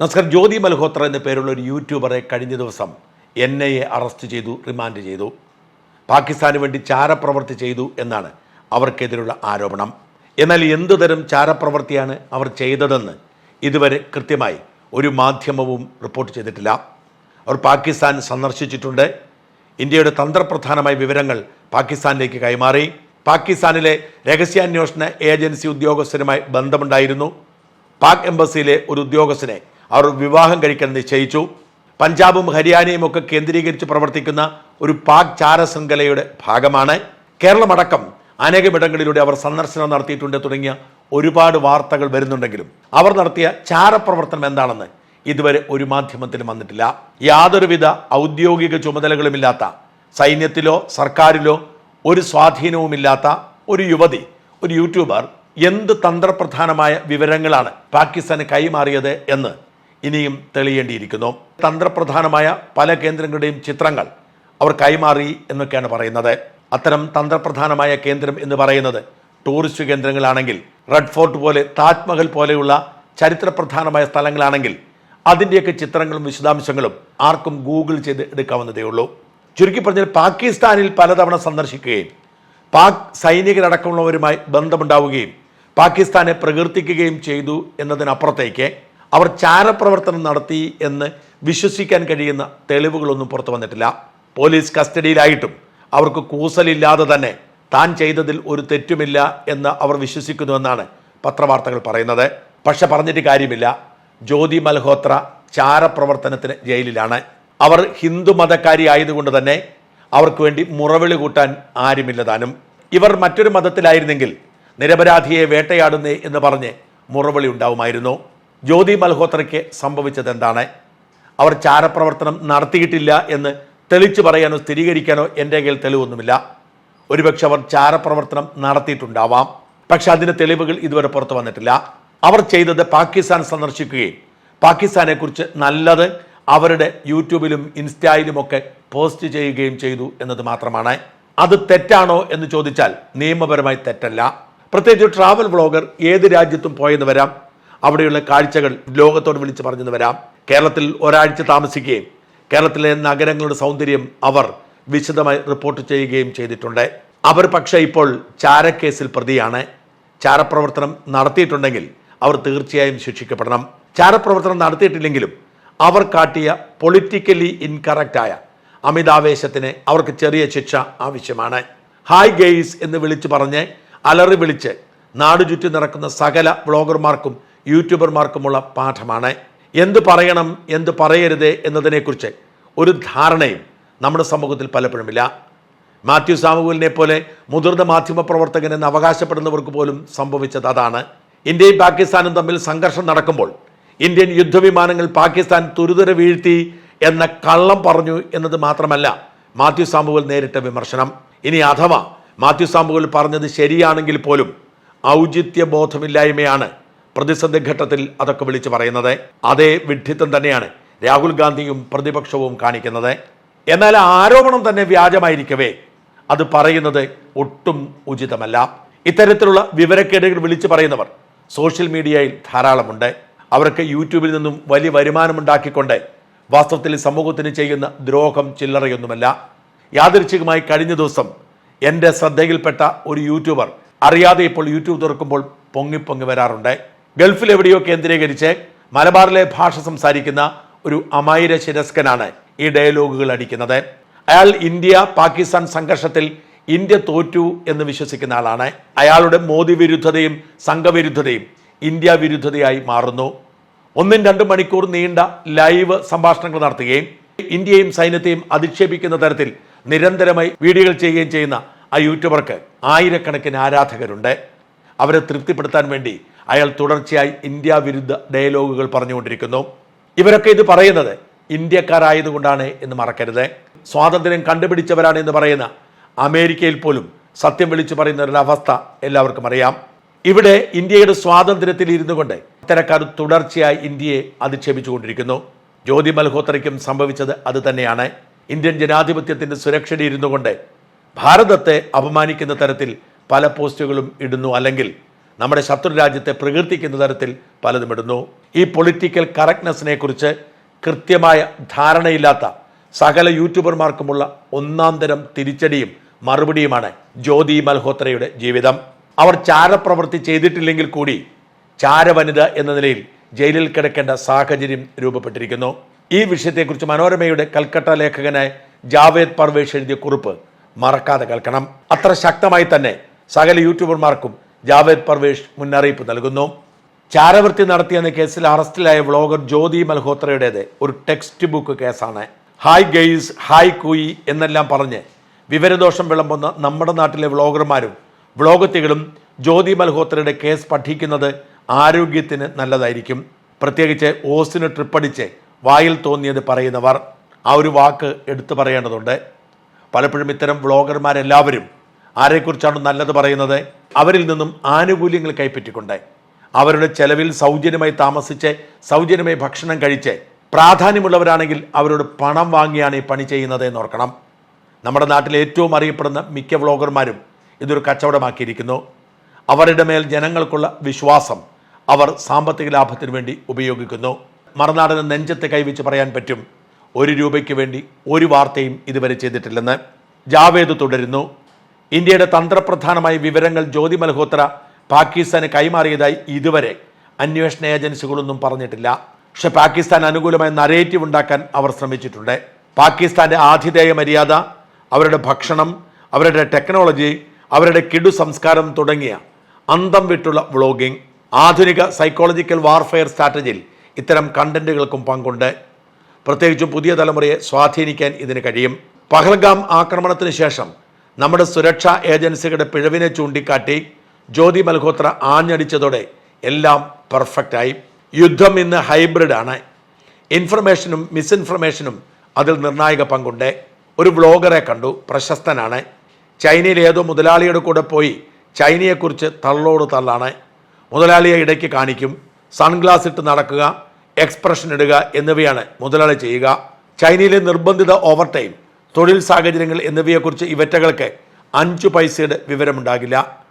നമസ്കാരം ജ്യോതി മൽഹോത്ര എന്ന പേരുള്ള ഒരു യൂട്യൂബറെ കഴിഞ്ഞ ദിവസം എൻ ഐ എ അറസ്റ്റ് ചെയ്തു റിമാൻഡ് ചെയ്തു. പാകിസ്ഥാന് വേണ്ടി ചാരപ്രവർത്തി ചെയ്തു എന്നാണ് അവർക്കെതിരെയുള്ള ആരോപണം. എന്നാൽ എന്തുതരം ചാരപ്രവർത്തിയാണ് അവർ ചെയ്തതെന്ന് ഇതുവരെ കൃത്യമായി ഒരു മാധ്യമവും റിപ്പോർട്ട് ചെയ്തിട്ടില്ല. അവർ പാകിസ്ഥാൻ സന്ദർശിച്ചിട്ടുണ്ട്. ഇന്ത്യയുടെ തന്ത്രപ്രധാനമായ വിവരങ്ങൾ പാകിസ്ഥാനിലേക്ക് കൈമാറി. പാകിസ്ഥാനിലെ രഹസ്യാന്വേഷണ ഏജൻസി ഉദ്യോഗസ്ഥരുമായി ബന്ധമുണ്ടായിരുന്നു. പാക് എംബസിയിലെ ഒരു ഉദ്യോഗസ്ഥനെ അവർ വിവാഹം കഴിക്കാൻ നിശ്ചയിച്ചു. പഞ്ചാബും ഹരിയാനയും ഒക്കെ കേന്ദ്രീകരിച്ച് പ്രവർത്തിക്കുന്ന ഒരു പാക് ചാര ശൃംഖലയുടെ ഭാഗമാണ്. കേരളമടക്കം അനേകമിടങ്ങളിലൂടെ അവർ സന്ദർശനം നടത്തിയിട്ടുണ്ട് തുടങ്ങിയ ഒരുപാട് വാർത്തകൾ വരുന്നുണ്ടെങ്കിലും അവർ നടത്തിയ ചാരപ്രവർത്തനം എന്താണെന്ന് ഇതുവരെ ഒരു മാധ്യമത്തിലും വന്നിട്ടില്ല. യാതൊരുവിധ ഔദ്യോഗിക ചുമതലകളുമില്ലാത്ത സൈന്യത്തിലോ സർക്കാരിലോ ഒരു സ്വാധീനവുമില്ലാത്ത ഒരു യുവതി ഒരു യൂട്യൂബർ എന്ത് തന്ത്രപ്രധാനമായ വിവരങ്ങളാണ് പാകിസ്ഥാന് കൈമാറിയത് എന്ന് ഇനിയും തെളിയേണ്ടിയിരിക്കുന്നു. തന്ത്രപ്രധാനമായ പല കേന്ദ്രങ്ങളുടെയും ചിത്രങ്ങൾ അവർ കൈമാറി എന്നൊക്കെയാണ് പറയുന്നത്. അത്തരം തന്ത്രപ്രധാനമായ കേന്ദ്രം എന്ന് പറയുന്നത് ടൂറിസ്റ്റ് കേന്ദ്രങ്ങളാണെങ്കിൽ റെഡ് ഫോർട്ട് പോലെ താജ്മഹൽ പോലെയുള്ള ചരിത്രപ്രധാനമായ സ്ഥലങ്ങളാണെങ്കിൽ അതിന്റെയൊക്കെ ചിത്രങ്ങളും വിശദാംശങ്ങളും ആർക്കും ഗൂഗിൾ ചെയ്ത് എടുക്കാവുന്നതേ ഉള്ളൂ. ചുരുക്കി പറഞ്ഞാൽ പാകിസ്ഥാനിൽ പലതവണ സന്ദർശിക്കുകയും പാക് സൈനികരടക്കമുള്ളവരുമായി ബന്ധമുണ്ടാവുകയും പാകിസ്ഥാനെ പ്രകീർത്തിക്കുകയും ചെയ്തു എന്നതിനപ്പുറത്തേക്ക് അവർ ചാരപ്രവർത്തനം നടത്തി എന്ന് വിശ്വസിക്കാൻ കഴിയുന്ന തെളിവുകളൊന്നും പുറത്തു വന്നിട്ടില്ല. പോലീസ് കസ്റ്റഡിയിലായിട്ടും അവർക്ക് കൂസലില്ലാതെ തന്നെ താൻ ചെയ്തതിൽ ഒരു തെറ്റുമില്ല എന്ന് അവർ വിശ്വസിക്കുന്നുവെന്നാണ് പത്രവാർത്തകൾ പറയുന്നത്. പക്ഷെ പറഞ്ഞിട്ട് കാര്യമില്ല. ജ്യോതി മൽഹോത്ര ചാരപ്രവർത്തനത്തിന് ജയിലിലാണ്. അവർ ഹിന്ദു മതക്കാരി ആയതുകൊണ്ട് തന്നെ അവർക്ക് വേണ്ടി മുറവിളി കൂട്ടാൻ ആരുമില്ലതാനും ഇവർ മറ്റൊരു മതത്തിലായിരുന്നെങ്കിൽ നിരപരാധിയെ വേട്ടയാടുന്നേ എന്ന് പറഞ്ഞ് മുറവിളി ഉണ്ടാവുമായിരുന്നു. ജ്യോതി മൽഹോത്രയ്ക്ക് സംഭവിച്ചത് എന്താണ് അവർ ചാരപ്രവർത്തനം നടത്തിയിട്ടില്ല എന്ന് തെളിച്ചു പറയാനോ സ്ഥിരീകരിക്കാനോ എന്റെ കയ്യിൽ തെളിവൊന്നുമില്ല. ഒരുപക്ഷെ അവർ ചാരപ്രവർത്തനം നടത്തിയിട്ടുണ്ടാവാം. പക്ഷെ അതിന്റെ തെളിവുകൾ ഇതുവരെ പുറത്തു വന്നിട്ടില്ല. അവർ ചെയ്തത് പാകിസ്ഥാൻ സന്ദർശിക്കുകയും പാകിസ്ഥാനെക്കുറിച്ച് നല്ലത് അവരുടെ യൂട്യൂബിലും ഇൻസ്റ്റയിലുമൊക്കെ പോസ്റ്റ് ചെയ്യുകയും ചെയ്തു എന്നത് മാത്രമാണ്. അത് തെറ്റാണോ എന്ന് ചോദിച്ചാൽ നിയമപരമായി തെറ്റല്ല. പ്രത്യേകിച്ച് ട്രാവൽ വ്ളോഗർ ഏത് രാജ്യത്തും പോയെന്ന് വരാം. അവിടെയുള്ള കാഴ്ചകൾ ലോകത്തോട് വിളിച്ച് പറഞ്ഞെന്ന് വരാം. കേരളത്തിൽ ഒരാഴ്ച താമസിക്കുകയും കേരളത്തിലെ നഗരങ്ങളുടെ സൗന്ദര്യം അവർ വിശദമായി റിപ്പോർട്ട് ചെയ്യുകയും ചെയ്തിട്ടുണ്ട്. അവർ പക്ഷേ ഇപ്പോൾ ചാരക്കേസിൽ പ്രതിയാണ്. ചാരപ്രവർത്തനം നടത്തിയിട്ടുണ്ടെങ്കിൽ അവർ തീർച്ചയായും ശിക്ഷിക്കപ്പെടണം. ചാരപ്രവർത്തനം നടത്തിയിട്ടില്ലെങ്കിലും അവർ കാട്ടിയ പൊളിറ്റിക്കലി ഇൻകറക്റ്റായ അമിതാവേശത്തിന് അവർക്ക് ചെറിയ ശിക്ഷ ആവശ്യമാണ്. ഹായ് ഗെയ്സ് എന്ന് വിളിച്ചു പറഞ്ഞ് അലറി വിളിച്ച് നാടു ചുറ്റി നടക്കുന്ന സകല വ്ളോഗർമാർക്കും യൂട്യൂബർമാർക്കുമുള്ള പാഠമാണ്. എന്ത് പറയണം എന്ത് പറയരുത് എന്നതിനെക്കുറിച്ച് ഒരു ധാരണയും നമ്മുടെ സമൂഹത്തിൽ പലപ്പോഴുമില്ല. മാത്യു സാമുവലിനെ പോലെ മുതിർന്ന മാധ്യമ പ്രവർത്തകൻ എന്ന് അവകാശപ്പെടുന്നവർക്ക് പോലും സംഭവിച്ചത് അതാണ്. ഇന്ത്യയും പാകിസ്ഥാനും തമ്മിൽ സംഘർഷം നടക്കുമ്പോൾ ഇന്ത്യൻ യുദ്ധവിമാനങ്ങൾ പാകിസ്ഥാൻ തുരുതുര വീഴ്ത്തി എന്ന കള്ളം പറഞ്ഞു എന്നത് മാത്രമല്ല മാത്യു സാമുവൽ നേരിട്ട വിമർശനം. ഇനി അഥവാ മാത്യു സാമുവൽ പറഞ്ഞത് ശരിയാണെങ്കിൽ പോലും ഔചിത്യ ബോധമില്ലായ്മയാണ് പ്രതിസന്ധി ഘട്ടത്തിൽ അതൊക്കെ വിളിച്ചു പറയുന്നത് അതേ വിഡ്ഢിത്തം തന്നെയാണ് രാഹുൽ ഗാന്ധിയും പ്രതിപക്ഷവും കാണിക്കുന്നത്. എന്നാൽ ആരോപണം തന്നെ വ്യാജമായിരിക്കവേ. അത് പറയുന്നത് ഒട്ടും ഉചിതമല്ല. ഇത്തരത്തിലുള്ള വിവരക്കേടുകൾ വിളിച്ചു പറയുന്നവർ സോഷ്യൽ മീഡിയയിൽ ധാരാളമുണ്ട്. അവർക്ക് യൂട്യൂബിൽ നിന്നും വലിയ വരുമാനമുണ്ടാക്കിക്കൊണ്ട് വാസ്തവത്തിൽ സമൂഹത്തിന് ചെയ്യുന്ന ദ്രോഹം ചില്ലറയൊന്നുമല്ല. യാദൃച്ഛികമായി കഴിഞ്ഞ ദിവസം എന്റെ ശ്രദ്ധയിൽപ്പെട്ട ഒരു യൂട്യൂബർ അറിയാതെ ഇപ്പോൾ യൂട്യൂബ് തുറക്കുമ്പോൾ പൊങ്ങി പൊങ്ങി വരാറുണ്ട്. ഗൾഫിൽ എവിടെയോ കേന്ദ്രീകരിച്ച് മലബാറിലെ ഭാഷ സംസാരിക്കുന്ന ഒരു അമായിര ശിരസ്കനാണ് ഈ ഡയലോഗുകൾ അടിക്കുന്നത്. അയാൾ ഇന്ത്യ പാകിസ്ഥാൻ സംഘർഷത്തിൽ ഇന്ത്യ തോറ്റു എന്ന് വിശ്വസിക്കുന്ന ആളാണ്. അയാളുടെ മോദി വിരുദ്ധതയും സംഘവിരുദ്ധതയും ഇന്ത്യ വിരുദ്ധതയായി മാറുന്നു. ഒന്നും രണ്ടും മണിക്കൂർ നീണ്ട ലൈവ് സംഭാഷണങ്ങൾ നടത്തുകയും ഇന്ത്യയും സൈന്യത്തെയും അധിക്ഷേപിക്കുന്ന തരത്തിൽ നിരന്തരമായി വീഡിയോകൾ ചെയ്യുകയും ചെയ്യുന്ന ആ യൂട്യൂബർക്ക് ആയിരക്കണക്കിന് ആരാധകരുണ്ട്. അവരെ തൃപ്തിപ്പെടുത്താൻ വേണ്ടി അയാൾ തുടർച്ചയായി ഇന്ത്യ വിരുദ്ധ ഡയലോഗുകൾ പറഞ്ഞുകൊണ്ടിരിക്കുന്നു. ഇവരൊക്കെ ഇത് പറയുന്നത് ഇന്ത്യക്കാരായതുകൊണ്ടാണ് എന്ന് മറക്കരുത്. സ്വാതന്ത്ര്യം കണ്ടുപിടിച്ചവരാണ് എന്ന് പറയുന്ന അമേരിക്കയിൽ പോലും സത്യം വിളിച്ചു പറയുന്ന ഒരു അവസ്ഥ എല്ലാവർക്കും അറിയാം. ഇവിടെ ഇന്ത്യയുടെ സ്വാതന്ത്ര്യത്തിൽ ഇരുന്നു കൊണ്ട് ഇത്തരക്കാർ തുടർച്ചയായി ഇന്ത്യയെ അധിക്ഷേപിച്ചുകൊണ്ടിരിക്കുന്നു. ജ്യോതി മൽഹോത്രയ്ക്കും സംഭവിച്ചത് അത് തന്നെയാണ്. ഇന്ത്യൻ ജനാധിപത്യത്തിന്റെ സുരക്ഷയിൽ ഇരുന്നു കൊണ്ട് ഭാരതത്തെ അപമാനിക്കുന്ന തരത്തിൽ പല പോസ്റ്റുകളും ഇടുന്നു അല്ലെങ്കിൽ നമ്മുടെ ശത്രു രാജ്യത്തെ പ്രകീർത്തിക്കുന്ന തരത്തിൽ പലതും ഇടുന്നു. ഈ പൊളിറ്റിക്കൽ കറക്റ്റ്നെസ്സിനെ കുറിച്ച് കൃത്യമായ ധാരണയില്ലാത്ത സകല യൂട്യൂബർമാർക്കുമുള്ള ഒന്നാം തരം തിരിച്ചടിയും മറുപടിയുമാണ് ജ്യോതി മൽഹോത്രയുടെ ജീവിതം. അവർ ചാരപ്രവൃത്തി ചെയ്തിട്ടില്ലെങ്കിൽ കൂടി ചാരവനിത എന്ന നിലയിൽ ജയിലിൽ കിടക്കേണ്ട സാഹചര്യം രൂപപ്പെട്ടിരിക്കുന്നു. ഈ വിഷയത്തെക്കുറിച്ച് മനോരമയുടെ കൽക്കട്ട ലേഖകനായ ജാവേദ് പർവേഷ് എഴുതിയ കുറിപ്പ് മറക്കാതെ കേൾക്കണം. അത്ര ശക്തമായി തന്നെ സകല യൂട്യൂബർമാർക്കും ജാവേദ് പർവേഷ് മുന്നറിയിപ്പ് നൽകുന്നു. ചാരവൃത്തി നടത്തിയെന്ന കേസിൽ അറസ്റ്റിലായ വ്ളോഗർ ജ്യോതി മൽഹോത്രയുടേത് ഒരു ടെക്സ്റ്റ് ബുക്ക് കേസാണ്. ഹായ് ഗെയ്സ് ഹായ് കുയി എന്നെല്ലാം പറഞ്ഞ് വിവരദോഷം വിളമ്പുന്ന നമ്മുടെ നാട്ടിലെ വ്ളോഗർമാരും വ്ളോഗത്തികളും ജ്യോതി മൽഹോത്രയുടെ കേസ് പഠിക്കുന്നത് ആരോഗ്യത്തിന് നല്ലതായിരിക്കും. പ്രത്യേകിച്ച് ഓസിന് ട്രിപ്പടിച്ച് വായിൽ തോന്നിയത് പറയുന്നവർ ആ ഒരു വാക്ക് എടുത്തു പറയേണ്ടതുണ്ട്. പലപ്പോഴും ഇത്തരം വ്ളോഗർമാരെല്ലാവരും ആരെക്കുറിച്ചാണ് നല്ലത് പറയുന്നത്? അവരിൽ നിന്നും ആനുകൂല്യങ്ങൾ കൈപ്പറ്റിക്കൊണ്ട് അവരുടെ ചെലവിൽ സൗജന്യമായി താമസിച്ച് സൗജന്യമായി ഭക്ഷണം കഴിച്ച് പ്രാധാന്യമുള്ളവരാണെങ്കിൽ അവരോട് പണം വാങ്ങിയാണ് ഈ പണി ചെയ്യുന്നത് എന്ന് ഓർക്കണം. നമ്മുടെ നാട്ടിലെ ഏറ്റവും അറിയപ്പെടുന്ന മിക്ക വ്ളോഗർമാരും ഇതൊരു കച്ചവടമാക്കിയിരിക്കുന്നു. അവരുടെ മേൽ ജനങ്ങൾക്കുള്ള വിശ്വാസം അവർ സാമ്പത്തിക ലാഭത്തിന് വേണ്ടി ഉപയോഗിക്കുന്നു. മറുനാടിന് നെഞ്ചത്തെ കൈവച്ച് പറയാൻ പറ്റും ഒരു രൂപയ്ക്ക് വേണ്ടി ഒരു വാർത്തയും ഇതുവരെ ചെയ്തിട്ടില്ലെന്ന്. ജാവേദ് തുടരുന്നു. ഇന്ത്യയുടെ തന്ത്രപ്രധാനമായ വിവരങ്ങൾ ജ്യോതി മൽഹോത്ര പാകിസ്ഥാന് കൈമാറിയതായി ഇതുവരെ അന്വേഷണ ഏജൻസികളൊന്നും പറഞ്ഞിട്ടില്ല. പക്ഷെ പാകിസ്ഥാൻ അനുകൂലമായ നരേറ്റീവ് ഉണ്ടാക്കാൻ അവർ ശ്രമിച്ചിട്ടുണ്ട്. പാകിസ്ഥാന്റെ ആതിഥേയ മര്യാദ അവരുടെ ഭക്ഷണം അവരുടെ ടെക്നോളജി അവരുടെ കിടു സംസ്കാരം തുടങ്ങിയ അന്തം വിട്ടുള്ള വ്ളോഗിംഗ് ആധുനിക സൈക്കോളജിക്കൽ വാർഫെയർ സ്ട്രാറ്റജിയിൽ ഇത്തരം കണ്ടന്റുകൾക്കും പങ്കുണ്ട്. പ്രത്യേകിച്ചും പുതിയ തലമുറയെ സ്വാധീനിക്കാൻ ഇതിന് കഴിയും. പഹൽഗാം ആക്രമണത്തിന് ശേഷം നമ്മുടെ സുരക്ഷാ ഏജൻസികളുടെ പിഴവിനെ ചൂണ്ടിക്കാട്ടി ജ്യോതി മൽഹോത്ര ആഞ്ഞടിച്ചതോടെ എല്ലാം പെർഫെക്റ്റായി. യുദ്ധം ഇന്ന് ഹൈബ്രിഡ് ആണ് ഇൻഫർമേഷനും മിസ്ഇൻഫർമേഷനും അതിൽ നിർണായക പങ്കുണ്ട്. ഒരു വ്ളോഗറെ കണ്ടു പ്രശസ്തനാണ്. ചൈനയിൽ ഏതോ മുതലാളിയുടെ കൂടെ പോയി ചൈനയെക്കുറിച്ച് തള്ളോട് തള്ളാണ്. മുതലാളിയെ ഇടയ്ക്ക് കാണിക്കും. സൺഗ്ലാസ് ഇട്ട് നടക്കുക എക്സ്പ്രഷൻ ഇടുക എന്നിവയാണ് മുതലാളി ചെയ്യുക. ചൈനയിലെ നിർബന്ധിത ഓവർ ടൈം തൊഴിൽ സാഹചര്യങ്ങൾ എന്നിവയെക്കുറിച്ച് ഇവറ്റകൾക്ക് അഞ്ചു പൈസയുടെ വിവരമുണ്ടാകില്ല.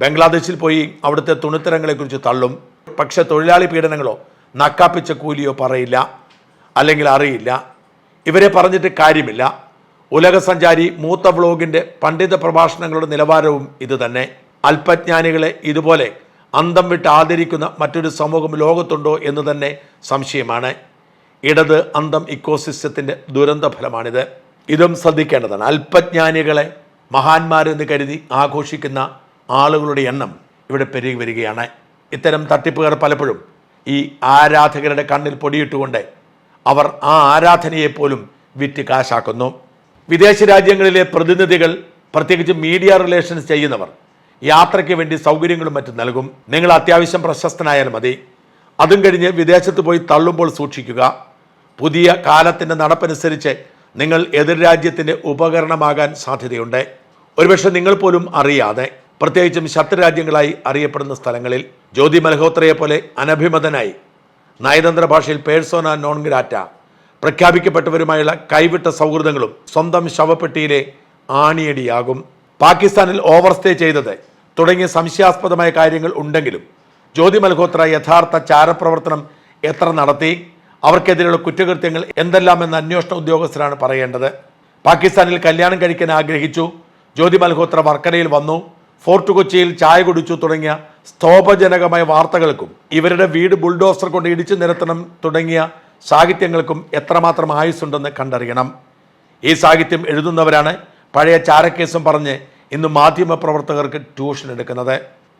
ബംഗ്ലാദേശിൽ പോയി അവിടുത്തെ തുണിത്തരങ്ങളെക്കുറിച്ച് തള്ളും. പക്ഷെ തൊഴിലാളി പീഡനങ്ങളോ നക്കാപ്പിച്ച കൂലിയോ പറയില്ല. അല്ലെങ്കിൽ അറിയില്ല. ഇവരെ പറഞ്ഞിട്ട് കാര്യമില്ല. ഉലകസഞ്ചാരി മൂത്ത വ്ളോഗിന്റെ പണ്ഡിത പ്രഭാഷണങ്ങളുടെ നിലവാരവും ഇതുതന്നെ. അല്പജ്ഞാനികളെ ഇതുപോലെ അന്തം വിട്ട് ആദരിക്കുന്ന മറ്റൊരു സമൂഹം ലോകത്തുണ്ടോ എന്ന് തന്നെ സംശയമാണ്. ഇടത് അന്തം ഇക്കോസിസ്റ്റത്തിന്റെ ദുരന്ത ഫലമാണിത് ഇതും ശ്രദ്ധിക്കേണ്ടതാണ്. അല്പജ്ഞാനികളെ മഹാന്മാരെന്ന് കരുതി ആഘോഷിക്കുന്ന ആളുകളുടെ എണ്ണം ഇവിടെ പെരുകി വരികയാണ്. ഇത്തരം തട്ടിപ്പുകാർ പലപ്പോഴും ഈ ആരാധകരുടെ കണ്ണിൽ പൊടിയിട്ടുകൊണ്ട് അവർ ആ ആരാധനയെപ്പോലും വിറ്റ് കാശാക്കുന്നു. വിദേശ രാജ്യങ്ങളിലെ പ്രതിനിധികൾ പ്രത്യേകിച്ച് മീഡിയ റിലേഷൻസ് ചെയ്യുന്നവർ യാത്രയ്ക്ക് വേണ്ടി സൗകര്യങ്ങളും മറ്റും നൽകും. നിങ്ങൾ അത്യാവശ്യം പ്രശസ്തനായാൽ മതി. അതും കഴിഞ്ഞ് വിദേശത്ത് പോയി തള്ളുമ്പോൾ സൂക്ഷിക്കുക. പുതിയ കാലത്തിന്റെ നടപ്പനുസരിച്ച് നിങ്ങൾ എതിർ രാജ്യത്തിന്റെ ഉപകരണമാകാൻ സാധ്യതയുണ്ട്. ഒരുപക്ഷെ നിങ്ങൾ പോലും അറിയാതെ പ്രത്യേകിച്ചും ശത്രുരാജ്യങ്ങളായി അറിയപ്പെടുന്ന സ്ഥലങ്ങളിൽ ജ്യോതി മൽഹോത്രയെ പോലെ അനഭിമതനായി നയതന്ത്ര ഭാഷയിൽ പേഴ്സോന നോൺ ഗ്രാറ്റ പ്രഖ്യാപിക്കപ്പെട്ടവരുമായുള്ള കൈവിട്ട സൗഹൃദങ്ങളും സ്വന്തം ശവപ്പെട്ടിയിലെ ആണിയടിയാകും. പാകിസ്ഥാനിൽ ഓവർ സ്റ്റേ ചെയ്തത് തുടങ്ങിയ സംശയാസ്പദമായ കാര്യങ്ങൾ ഉണ്ടെങ്കിലും ജ്യോതി മൽഹോത്ര യഥാർത്ഥ ചാരപ്രവർത്തനം എത്ര നടത്തി? അവർക്കെതിരെയുള്ള കുറ്റകൃത്യങ്ങൾ എന്തെല്ലാമെന്ന് അന്വേഷണ ഉദ്യോഗസ്ഥരാണ് പറയേണ്ടത്. പാകിസ്ഥാനിൽ കല്യാണം കഴിക്കാൻ ആഗ്രഹിച്ചു. ജ്യോതി മൽഹോത്ര വർക്കരയിൽ വന്നു. ഫോർട്ട് കൊച്ചിയിൽ ചായ കുടിച്ചു തുടങ്ങിയ സ്തോഭജനകമായ വാർത്തകൾക്കും ഇവരുടെ വീട് ബുൾഡോസർ കൊണ്ട് ഇടിച്ചു നിരത്തണം തുടങ്ങിയ സാഹിത്യങ്ങൾക്കും എത്രമാത്രം ആയുസ്സുണ്ടെന്ന് കണ്ടറിയണം. ഈ സാഹിത്യം എഴുതുന്നവരാണ് പഴയ ചാരക്കേസും പറഞ്ഞ് ഇന്ന് മാധ്യമ പ്രവർത്തകർക്ക് ട്യൂഷൻ എടുക്കുന്നത്.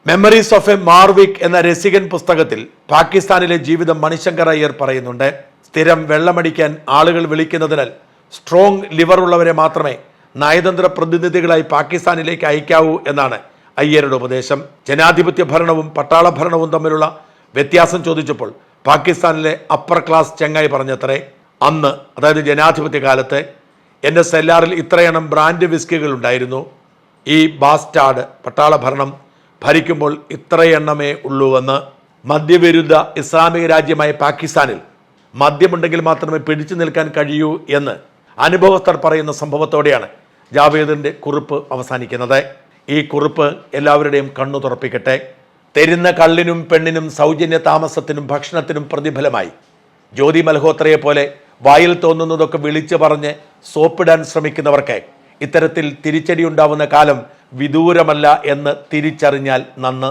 മെമ്മറീസ് ഓഫ് എ മാർവിക് എന്ന രസികൻ പുസ്തകത്തിൽ പാകിസ്ഥാനിലെ ജീവിതം മണിശങ്കർ അയ്യർ പറയുന്നുണ്ട്. സ്ഥിരം വെള്ളമടിക്കാൻ ആളുകൾ വിളിക്കുന്നതിനാൽ സ്ട്രോങ് ലിവർ ഉള്ളവരെ മാത്രമേ നയതന്ത്ര പ്രതിനിധികളായി പാകിസ്ഥാനിലേക്ക് അയക്കാവൂ എന്നാണ് അയ്യരുടെ ഉപദേശം. ജനാധിപത്യ ഭരണവും പട്ടാള ഭരണവും തമ്മിലുള്ള വ്യത്യാസം ചോദിച്ചപ്പോൾ പാകിസ്ഥാനിലെ അപ്പർ ക്ലാസ് ചെങ്ങായി പറഞ്ഞത്രേ അന്ന് അതായത് ജനാധിപത്യ കാലത്ത് എന്റെ സെല്ലാറിൽ ഇത്രയെണ്ണം ബ്രാൻഡ് വിസ്കികൾ ഉണ്ടായിരുന്നു. ഈ ബാസ്റ്റാഡ് പട്ടാള ഭരണം ഭരിക്കുമ്പോൾ ഇത്രയെണ്ണമേ ഉള്ളൂവെന്ന് മദ്യവിരുദ്ധ ഇസ്ലാമിക രാജ്യമായ പാകിസ്ഥാനിൽ മദ്യമുണ്ടെങ്കിൽ മാത്രമേ പിടിച്ചു നിൽക്കാൻ കഴിയൂ എന്ന് അനുഭവസ്ഥർ പറയുന്ന സംഭവത്തോടെയാണ് ജാവേദിന്റെ കുറിപ്പ് അവസാനിക്കുന്നത്. ഈ കുറിപ്പ് എല്ലാവരുടെയും കണ്ണു തുറപ്പിക്കട്ടെ. തരുന്ന കള്ളിനും പെണ്ണിനും സൗജന്യ താമസത്തിനും ഭക്ഷണത്തിനും പ്രതിഫലമായി. ജ്യോതി മൽഹോത്രയെ പോലെ വായിൽ തോന്നുന്നതൊക്കെ വിളിച്ചു പറഞ്ഞ് സോപ്പിടാൻ ശ്രമിക്കുന്നവർക്ക് ഇത്തരത്തിൽ തിരിച്ചടി ഉണ്ടാവുന്ന കാലം വിദൂരമല്ല എന്ന് തിരിച്ചറിഞ്ഞാൽ നന്ന്